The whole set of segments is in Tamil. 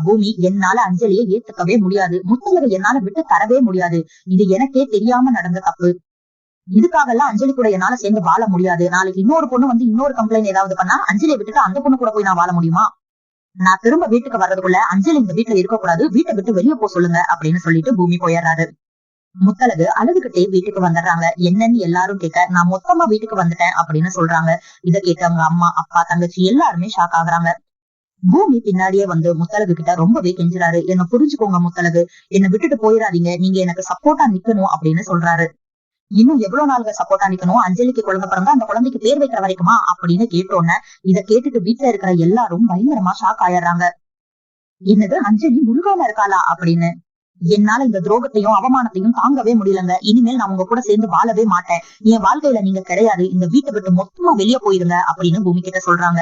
பூமி என்னால அஞ்சலியை ஏத்துக்கவே முடியாது. முத்தழகு என்னால விட்டு தரவே முடியாது. இது எனக்கே தெரியாம நடந்த தப்பு. இதுக்காக எல்லாம் அஞ்சலி கூட என்னால சேர்ந்து வாழ முடியாது. நாளைக்கு இன்னொரு பொண்ணு வந்து இன்னொரு கம்ப்ளைண்ட் ஏதாவது பண்ணா அஞ்சலியை விட்டுட்டு அந்த பொண்ணு கூட போய் நான் வாழ முடியுமா? நான் திரும்ப வீட்டுக்கு வர்றதுக்குள்ள அஞ்சலி இந்த வீட்டுல இருக்கக்கூடாது. வீட்டை விட்டு வெளியே போ சொல்லுங்க அப்படின்னு சொல்லிட்டு பூமி போயிடுறாரு. முத்தலகு அழுதுகிட்டே வீட்டுக்கு வந்துடுறாங்க. என்னன்னு எல்லாரும் கேட்க நான் மொத்தமா வீட்டுக்கு வந்துட்டேன் அப்படின்னு சொல்றாங்க. இத கேட்டு அவங்க அம்மா அப்பா தங்கச்சி எல்லாருமே ஷாக் ஆகுறாங்க. பூமி பின்னாடியே வந்து முத்தலகு கிட்ட ரொம்பவே கெஞ்சுறாரு. என்ன புரிஞ்சுக்கோங்க முத்தலகு என்ன விட்டுட்டு போயிடாதீங்க நீங்க எனக்கு சப்போர்ட்டா நிக்கணும் அப்படின்னு சொல்றாரு. இன்னும் எவ்வளவு நாளுங்க சப்போர்ட்டா நிக்கணும்? அஞ்சலிக்கு குழந்தை பிறந்தா அந்த குழந்தைக்கு பேர் வைக்கிற வரைக்குமா? அப்படின்னு கேட்டோன்ன இதை கேட்டுட்டு வீட்டுல இருக்கிற எல்லாரும் பயங்கரமா ஷாக் ஆயிடுறாங்க. என்னது? அஞ்சலி முழுகாம இருக்காளா? அப்படின்னு. என்னால இந்த துரோகத்தையும் அவமானத்தையும் தாங்கவே முடியலங்க. இனிமேல் நான் உங்க கூட சேர்ந்து வாழவே மாட்டேன். என் வாழ்க்கையில நீங்க கிடையாது. இந்த வீட்டை விட்டு மொத்தமா வெளியே போயிருங்க அப்படின்னு பூமி கிட்ட சொல்றாங்க.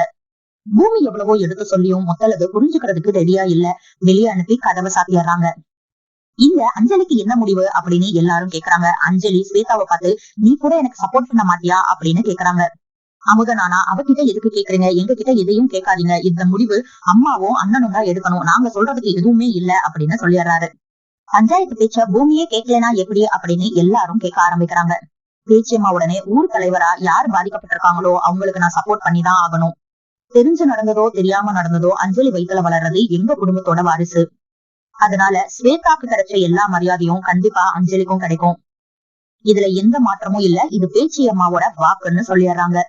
பூமி எவ்வளவோ எடுத்து சொல்லியும் முத்தலகு புரிஞ்சுக்கிறதுக்கு ரெடியா இல்ல. வெளியே அனுப்பி கதவை சாத்திடுறாங்க. இந்த அஞ்சலிக்கு என்ன முடிவு அப்படின்னு எல்லாரும் கேக்குறாங்க. அஞ்சலி ஸ்வேதாவை பார்த்து நீ கூட எனக்கு சப்போர்ட் பண்ண மாட்டியா? அப்படின்னு கேக்குறாங்க. அமுதனானா அவகிட்ட எதுக்கு கேக்குறீங்க? எங்க கிட்ட எதையும் கேட்காதீங்க. இந்த முடிவு அம்மாவும் அண்ணனும் தான் எடுக்கணும். நாங்க சொல்றதுக்கு எதுவுமே இல்ல அப்படின்னு சொல்லிடுறாரு. பஞ்சாயத்து பேச்ச பூமியே கேட்கலனா எப்படி? அப்படின்னு எல்லாரும் கேட்க ஆரம்பிக்கிறாங்க. பேச்சியம்மா உடனே ஊர் தலைவரா? யார் பாதிக்கப்பட்டிருக்காங்களோ? அவங்களுக்கு நான் சப்போர்ட் பண்ணி தான் ஆகணும். தெரிஞ்சு நடந்ததோ தெரியாம நடந்ததோ அஞ்சலி வயித்துல வளர்றது எங்க குடும்பத்தோட வாரிசு. அதனால ஸ்வேதாக்கு கிடைச்ச எல்லா மரியாதையும் கண்டிப்பா அஞ்சலிக்கும் கிடைக்கும். இதுல எந்த மாற்றமும் இல்ல இது பேச்சி அம்மாவோட வாக்குன்னு சொல்லிடுறாங்க.